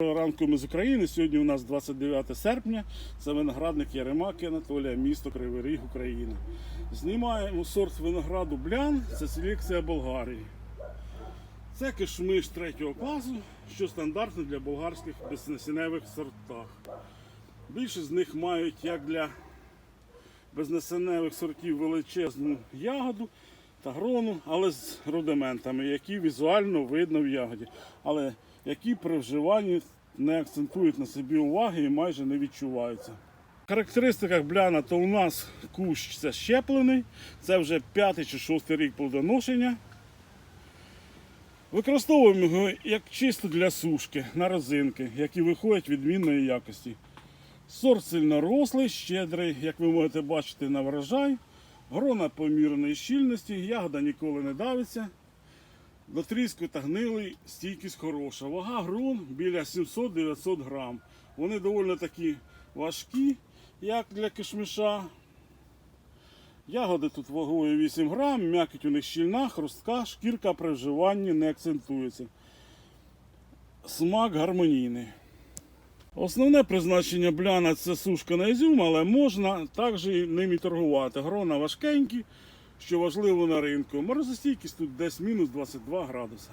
Ранку ми з України. Сьогодні у нас 29 серпня. Це виноградник Яремаки Анатолія, місто Кривий Ріг, Україна. Знімаємо сорт винограду Блян. Це селекція Болгарії. Це кишмиш третього класу, що стандартно для болгарських безнасінневих сортах. Більшість з них мають як для безнасінневих сортів величезну ягоду та грону, але з рудиментами, які візуально видно в ягоді, але які при вживанні не акцентують на собі уваги і майже не відчуваються. В характеристиках бляна то у нас кущ це щеплений, це вже п'ятий чи шостий рік плодоношення. Використовуємо його як чисто для сушки на розинки, які виходять відмінної якості. Сорт сильно рослий, щедрий, як ви можете бачити на врожай. Грона помірної щільності, ягода ніколи не давиться. До та гнилий стійкість хороша. Вага грон біля 700-900 грам. Вони доволі такі важкі, як для кишмиша. Ягоди тут вагою 8 грам, м'якоть у них щільна, хрустка, шкірка при вживанні не акцентується. Смак гармонійний. Основне призначення бляна це сушка на ізюм, але можна також і ним торгувати. Грона важкенькі, що важливо на ринку. Морозостійкість тут десь мінус 22 градуса.